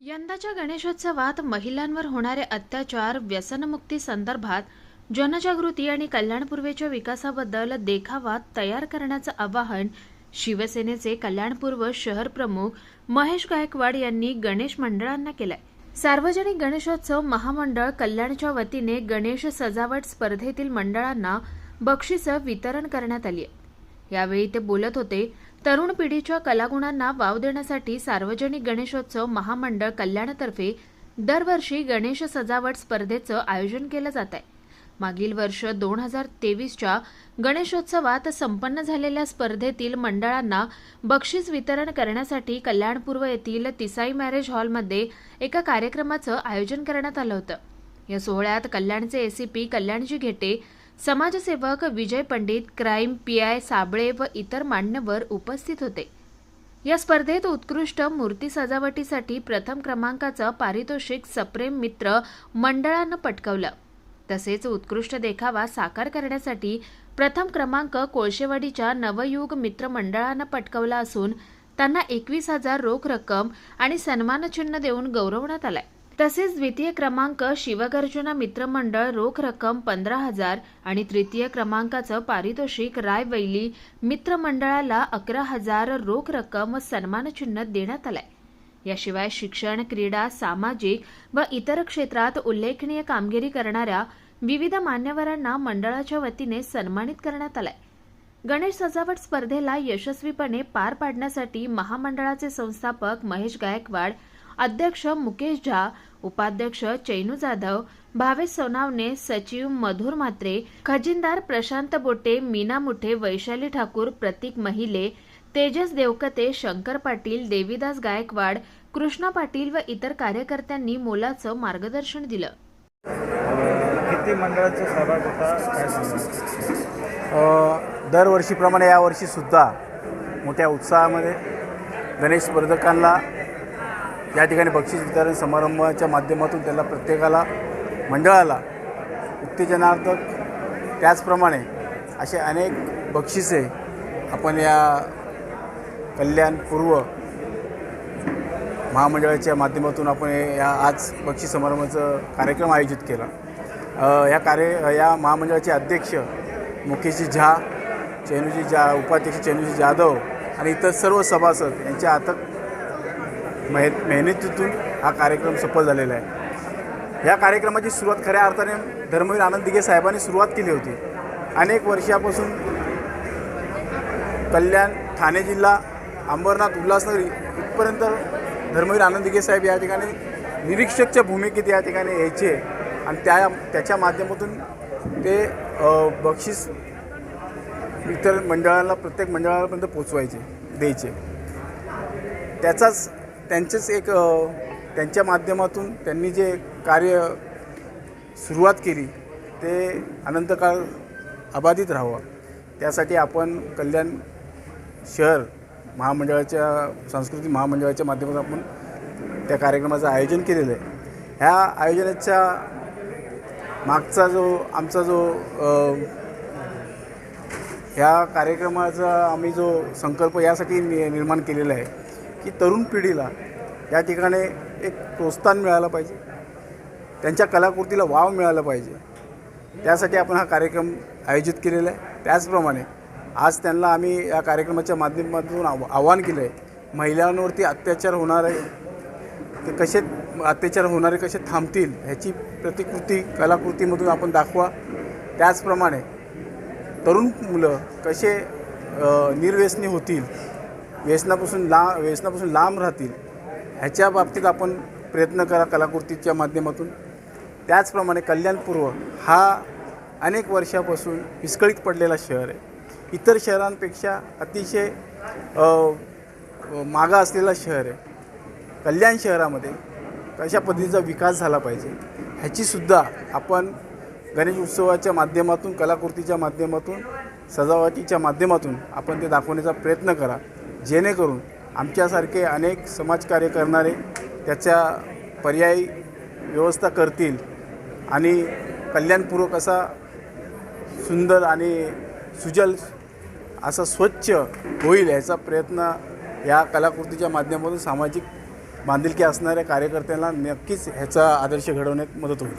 यंदाच्या गणेशोत्सवात महिलांवर होणारे अत्याचार व्यसनमुक्ती संदर्भात जनजागृती आणि कल्याणपूर्वेच्या विकासाबद्दल देखावा तयार करण्याचं आवाहन शिवसेनेचे कल्याणपूर्व शहर प्रमुख महेश गायकवाड यांनी गणेश मंडळांना केलंय. सार्वजनिक गणेशोत्सव महामंडळ कल्याणच्या वतीने गणेश सजावट स्पर्धेतील मंडळांना बक्षिसं वितरण करण्यात आली आहे. यावेळी ते बोलत होते तरुण पिढीच्या कलागुणांना वाव देण्यासाठी सार्वजनिक गणेशोत्सव महामंडळ कल्याणतर्फे दरवर्षी गणेश सजावट स्पर्धेचं आयोजन केलं जात आहे. मागील वर्ष दोन हजार तेवीसच्या गणेशोत्सवात संपन्न झालेल्या स्पर्धेतील मंडळांना बक्षीस वितरण करण्यासाठी कल्याणपूर्व येथील तिसाई मॅरेज हॉलमध्ये एका कार्यक्रमाचं आयोजन करण्यात आलं होतं. या सोहळ्यात कल्याणचे एसीपी कल्याणजी घेटे समाजसेवक विजय पंडित क्राईम पीआय साबळे व इतर मान्यवर उपस्थित होते. या स्पर्धेत उत्कृष्ट मूर्ती सजावटीसाठी प्रथम क्रमांकाचं पारितोषिक सप्रेम मित्र मंडळानं पटकवलं. तसेच उत्कृष्ट देखावा साकार करण्यासाठी प्रथम क्रमांक कोळशेवाडीच्या नवयुग मित्र मंडळानं पटकवला असून त्यांना एकवीस हजार रोख रक्कम आणि सन्मानचिन्ह देऊन गौरवण्यात आलाय. तसेच द्वितीय क्रमांक शिवगर्जना मित्रमंडळ रोख रक्कम पंधरा हजार आणि तृतीय क्रमांकाचं पारितोषिक रायवैली मित्रमंडळाला अकरा हजार रोख रक्कम व सन्मानचिन्ह देण्यात आलंय. याशिवाय शिक्षण क्रीडा सामाजिक व इतर क्षेत्रात उल्लेखनीय कामगिरी करणाऱ्या विविध मान्यवरांना मंडळाच्या वतीने सन्मानित करण्यात आलंय. गणेश सजावट स्पर्धेला यशस्वीपणे पार पाडण्यासाठी महामंडळाचे संस्थापक महेश गायकवाड अध्यक्ष मुकेश झा उपाध्यक्ष चैनू जाधव भावेश सोनावणे सचिव मधुर म्हात्रे खजिनदार प्रशांत बोटे मीना मुठे वैशाली ठाकूर प्रतीक महिले तेजस देवकते शंकर पाटील देवीदास गायकवाड कृष्णा पाटील व इतर कार्यकर्त्यांनी मोलाचं मार्गदर्शन दिलं. किती मंडळाचा सहभाग होता? दरवर्षीप्रमाणे यावर्षीसुद्धा मोठ्या उत्साहामध्ये गणेश स्पर्धकांना या ठिकाणी बक्षीस वितरण समारंभाच्या माध्यमातून त्याला प्रत्येकाला मंडळाला उत्तेजनार्थक त्याचप्रमाणे असे अनेक बक्षिसे आपण या कल्याण पूर्व महामंडळाच्या माध्यमातून आपण या आज बक्षीस समारंभाचं कार्यक्रम आयोजित केला. या कार्य या महामंडळाचे अध्यक्ष मुकेशजी झा चेनूजी जा उपाध्यक्ष चेनूजी जाधव आणि इतर सर्व सभासद यांच्या अथक मेह मेहनतीतून हा कार्यक्रम सफल झालेला आहे. या कार्यक्रमाची सुरुवात खऱ्या अर्थाने धर्मवीर आनंद दिघे साहेबांनी सुरुवात केली होती. अनेक वर्षापासून कल्याण ठाणे जिल्हा अंबरनाथ उल्हासनगर इथपर्यंत धर्मवीर आनंद दिघे साहेब या ठिकाणी निरीक्षकच्या भूमिकेत या ठिकाणी यायचे आणि त्या त्याच्या माध्यमातून ते बक्षीस इतर मंडळाला प्रत्येक मंडळापर्यंत पोचवायचे द्यायचे. त्याचाच त्यांचेच एक त्यांच्या माध्यमातून त्यांनी जे कार्य सुरुवात केली ते अनंतकाळ अबाधित राहावं. त्यासाठी आपण कल्याण शहर महामंडळाच्या सांस्कृतिक महामंडळाच्या माध्यमातून आपण त्या कार्यक्रमाचं आयोजन केलेलं आहे. ह्या आयोजनाच्या मागचा जो आमचा जो ह्या कार्यक्रमाचा आम्ही जो संकल्प यासाठी नि निर्माण केलेला आहे की तरुण पिढीला या ठिकाणी एक प्रोत्साहन मिळालं पाहिजे. त्यांच्या कलाकृतीला वाव मिळाला पाहिजे. त्यासाठी आपण हा कार्यक्रम आयोजित केलेला आहे. त्याचप्रमाणे आज त्यांना आम्ही या कार्यक्रमाच्या माध्यमातून आव आव्हान केलं आहे महिलांवरती अत्याचार होणार आहे ते कसे अत्याचार होणारे कसे थांबतील ह्याची प्रतिकृती कलाकृतीमधून आपण दाखवा. त्याचप्रमाणे तरुण मुलं कसे निर्व्यसनी होतील व्यसनापासून ला व्यसनापासून लांब राहतील ह्याच्या बाबतीत आपण प्रयत्न करा कलाकृतीच्या माध्यमातून. त्याचप्रमाणे कल्याणपूर्व हा अनेक वर्षापासून विस्कळीत पडलेला शहर आहे. इतर शहरांपेक्षा अतिशय मागा असलेला शहर आहे. कल्याण शहरामध्ये कशा पद्धतीचा विकास झाला पाहिजे ह्याचीसुद्धा आपण गणेश उत्सवाच्या माध्यमातून कलाकृतीच्या माध्यमातून सजावटीच्या माध्यमातून आपण ते दाखवण्याचा प्रयत्न करा. जेणेकरून आमच्यासारखे अनेक समाजकार्य करणारे त्याच्या पर्यायी व्यवस्था करतील आणि कल्याणपूर्वक असा सुंदर आणि सुजल असा स्वच्छ होईल याचा प्रयत्न या कलाकृतीच्या माध्यमातून सामाजिक बांधिलकी असणाऱ्या कार्यकर्त्यांना नक्कीच ह्याचा आदर्श घडवण्यात मदत होईल.